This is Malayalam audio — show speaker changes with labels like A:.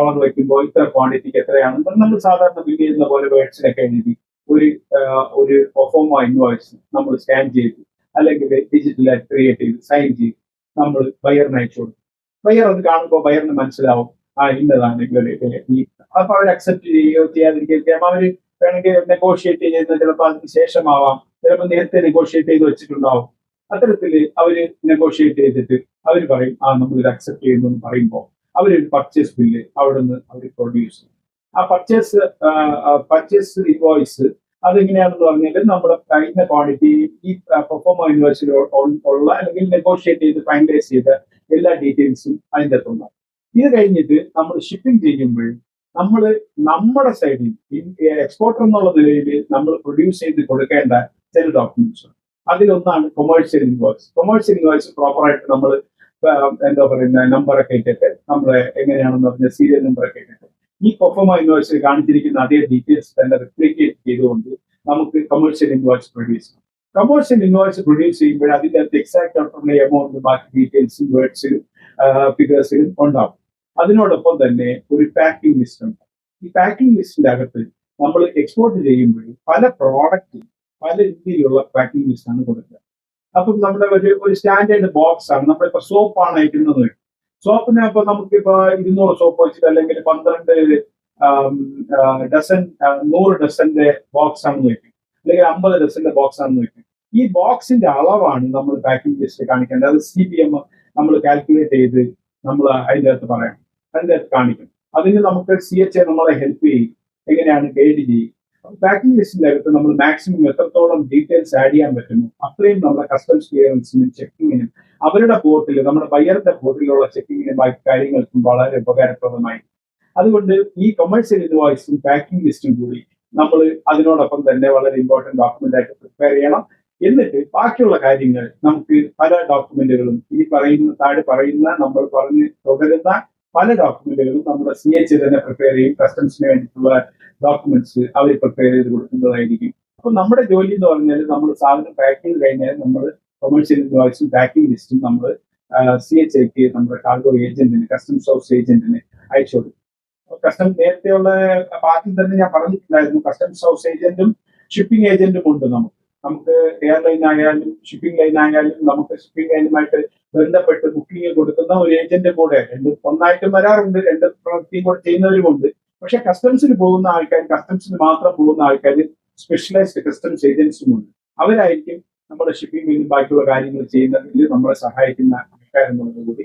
A: ഓളർ വയ്ക്കുമ്പോൾ ഇത്ര ക്വാണ്ടിറ്റിക്ക് എത്രയാണ്? നമ്മൾ സാധാരണ ബില്ല് ചെയ്യുന്ന പോലെ വേർഡ്സിനൊക്കെ എഴുതി ഒരു ഒരു പെർഫോമോ ഇൻവോയ്സ് നമ്മൾ സ്കാൻ ചെയ്ത് അല്ലെങ്കിൽ ഡിജിറ്റലായിട്ട് ക്രിയേറ്റ് ചെയ്ത് സൈൻ ചെയ്ത് നമ്മൾ ബയറിന് അയച്ചു കൊടുക്കും. ബയർ അത് കാണുമ്പോൾ ബയറിന് മനസ്സിലാവും ആ ഇന്നതാണ് അപ്പൊ അവർ അക്സെപ്റ്റ് ചെയ്യുകയോ ചെയ്യാതിരിക്കുകയോ ചെയ്യാം. അവർ വേണമെങ്കിൽ നെഗോഷിയേറ്റ് ചെയ്യുന്നത് ചിലപ്പോൾ അതിന് ശേഷമാവാം. ചിലപ്പോൾ നേരത്തെ നെഗോഷിയേറ്റ് ചെയ്ത് വെച്ചിട്ടുണ്ടാവും. അത്തരത്തിൽ അവർ നെഗോഷിയേറ്റ് ചെയ്തിട്ട് അവർ പറയും ആ നമ്മൾ ഇത് അക്സെപ്റ്റ് ചെയ്യുന്നു എന്ന് പറയുമ്പോൾ അവരൊരു പർച്ചേസ് ബില്ല് അവിടെ നിന്ന് അവർ പ്രൊഡ്യൂസ് ചെയ്യും. ആ പർച്ചേസ് പർച്ചേസ് ഇൻവോയ്സ് അതെങ്ങനെയാണെന്ന് പറഞ്ഞാൽ നമ്മുടെ കഴിഞ്ഞ ക്വാണ്ടിറ്റി ഈ പെർഫോമ ഇൻവോയ്സിൽ ഉള്ള അല്ലെങ്കിൽ നെഗോഷിയേറ്റ് ചെയ്ത് ഫൈനലൈസ് ചെയ്ത എല്ലാ ഡീറ്റെയിൽസും അതിന്റെ അകത്തുണ്ടാവും. ഇത് കഴിഞ്ഞിട്ട് നമ്മൾ ഷിപ്പിംഗ് ചെയ്യുമ്പോൾ നമ്മൾ നമ്മുടെ സൈഡിൽ എക്സ്പോർട്ടർ എന്നുള്ള നിലയിൽ നമ്മൾ പ്രൊഡ്യൂസ് ചെയ്ത് കൊടുക്കേണ്ട ചില ഡോക്യുമെന്റ്സ് അതിലൊന്നാണ് കൊമേഴ്ഷ്യൽ ഇൻവോയ്സ് കൊമേഴ്ഷ്യൽ ഇൻവോയ്സ് പ്രോപ്പറായിട്ട് നമ്മൾ എന്താ പറയുന്ന നമ്പറൊക്കെ ഇട്ടിട്ട് നമ്മളെ എങ്ങനെയാണെന്ന് പറഞ്ഞ സീരിയൽ നമ്പറൊക്കെ ഇട്ടിട്ട്. ഈ പെർഫോമ ഇൻവോയ്സിൽ കാണിച്ചിരിക്കുന്ന അതേ ഡീറ്റെയിൽസ് തന്നെ റിപ്ലിക്കേറ്റ് ചെയ്തുകൊണ്ട് നമുക്ക് കമേഴ്ഷ്യൽ ഇൻവോയ്സ് പ്രൊഡ്യൂസ് ചെയ്യാം. കമേഴ്ഷ്യൽ ഇൻവോയ്സ് പ്രൊഡ്യൂസ് ചെയ്യുമ്പോൾ അതിന്റെ അകത്ത് എക്സാക്ട് ആയിട്ടുള്ള എമൗണ്ട് ബാക്കി ഡീറ്റെയിൽസും വേർഡ്സിലും ഫിഗേഴ്സിലും ഉണ്ടാവും. അതിനോടൊപ്പം തന്നെ ഒരു പാക്കിംഗ് ലിസ്റ്റ് ഉണ്ട്. ഈ പാക്കിംഗ് ലിസ്റ്റിന്റെ അകത്ത് നമ്മൾ എക്സ്പോർട്ട് ചെയ്യുമ്പോൾ പല പ്രോഡക്റ്റ് പല രീതിയിലുള്ള പാക്കിംഗ് ലിസ്റ്റ് ആണ് കൊടുക്കുക. അപ്പം നമ്മുടെ ഒരു ഒരു സ്റ്റാൻഡേർഡ് ബോക്സ് ആണ്. നമ്മളിപ്പോ സോപ്പാണ് അയക്കുന്നത്. സോപ്പിന് ഇപ്പൊ നമുക്കിപ്പോ ഇരുന്നൂറ് സോപ്പ് വെച്ചിട്ട് അല്ലെങ്കിൽ പന്ത്രണ്ട് ഡസൻ നൂറ് ഡസന്റെ ബോക്സ് ആണെന്ന് വെക്കും അല്ലെങ്കിൽ അമ്പത് ഡസന്റെ ബോക്സ് ആണെന്ന് വെക്കും ഈ ബോക്സിന്റെ അളവാണ് നമ്മൾ പാക്കിംഗ് ലിസ്റ്റ് കാണിക്കേണ്ടത്. അത് സി ബി എം നമ്മൾ കാൽക്കുലേറ്റ് ചെയ്ത് നമ്മൾ അതിന്റെ അകത്ത് പറയണം അതിന്റെ അകത്ത് കാണിക്കും. അതിന് നമുക്ക് സി എച്ച് എ നമ്മളെ ഹെൽപ്പ് ചെയ്യും. എങ്ങനെയാണ് ഗൈഡ് ചെയ്യും. പാക്കിംഗ് ലിസ്റ്റിന്റെ അകത്ത് നമ്മൾ മാക്സിമം എത്രത്തോളം ഡീറ്റെയിൽസ് ആഡ് ചെയ്യാൻ പറ്റുന്നു അത്രയും നമ്മുടെ കസ്റ്റംസ് ക്ലിയറൻസിനും ചെക്കിങ്ങിനും അവരുടെ പോർട്ടിൽ നമ്മുടെ ബയ്യറിന്റെ പോർട്ടിലുള്ള ചെക്കിങ്ങിനും ബാക്കി കാര്യങ്ങൾക്കും വളരെ ഉപകാരപ്രദമായി. അതുകൊണ്ട് ഈ കൊമേഴ്സ്യൽ ഇൻവോയ്സും പാക്കിംഗ് ലിസ്റ്റും കൂടി നമ്മൾ അതിനോടൊപ്പം തന്നെ വളരെ ഇമ്പോർട്ടന്റ് ഡോക്യുമെന്റ് ആയിട്ട് പ്രിപ്പയർ ചെയ്യണം. എന്നിട്ട് ബാക്കിയുള്ള കാര്യങ്ങൾ നമുക്ക് പല ഡോക്യുമെന്റുകളും ഈ പറയുന്ന താഴെ പറയുന്ന നമ്മൾ പറഞ്ഞ് തുടരുന്ന പല ഡോക്യുമെന്റുകളും നമ്മുടെ സി എച്ച് തന്നെ പ്രിപ്പയർ ചെയ്യും കസ്റ്റംസിന് വേണ്ടിയിട്ടുള്ള ഡോക്യുമെന്റ്സ് അവർ പ്രിപ്പയർ ചെയ്ത് കൊടുക്കുന്നതായിരിക്കും. അപ്പൊ നമ്മുടെ ജോലി എന്ന് പറഞ്ഞാൽ നമ്മൾ സാധനം പാക്ക് ചെയ്ത് കഴിഞ്ഞാൽ നമ്മൾ കൊമേഴ്സ്യൽ ഇൻവോയ്സും പാക്കിംഗ് ലിസ്റ്റും നമ്മൾ സി എച്ച് ഐക്ക് നമ്മുടെ കാർഗോ ഏജന്റിന് കസ്റ്റംസ് ഹൗസ് ഏജന്റിന് അയച്ചു കൊടുക്കും. കസ്റ്റം നേരത്തെയുള്ള പാർട്ടിൽ തന്നെ ഞാൻ പറഞ്ഞിട്ടുണ്ടായിരുന്നു കസ്റ്റംസ് ഹൗസ് ഏജന്റും ഷിപ്പിംഗ് ഏജന്റും ഉണ്ട് നമുക്ക്. നമുക്ക് എയർലൈൻ ആയാലും ഷിപ്പിംഗ് ലൈൻ ആയാലും നമുക്ക് ഷിപ്പിംഗ് ലൈനുമായിട്ട് ബന്ധപ്പെട്ട് ബുക്കിംഗ് കൊടുക്കുന്ന ഒരു ഏജന്റ് കൂടെ രണ്ട് ഒന്നായിട്ടും വരാറുണ്ട് രണ്ട് പ്രവൃത്തിയും കൂടെ ചെയ്യുന്നവരുമുണ്ട്. പക്ഷെ കസ്റ്റംസിന് പോകുന്ന ആൾക്കാർ കസ്റ്റംസിന് മാത്രം പോകുന്ന ആൾക്കാർ സ്പെഷ്യലൈസ്ഡ് കസ്റ്റംസ് ഏജൻസും ഉണ്ട് അവരായിരിക്കും നമ്മുടെ ഷിപ്പിംഗ് ബാക്കിയുള്ള കാര്യങ്ങൾ ചെയ്യുന്നതിൽ നമ്മളെ സഹായിക്കുന്ന ആൾക്കാരെന്നുള്ളത് കൂടി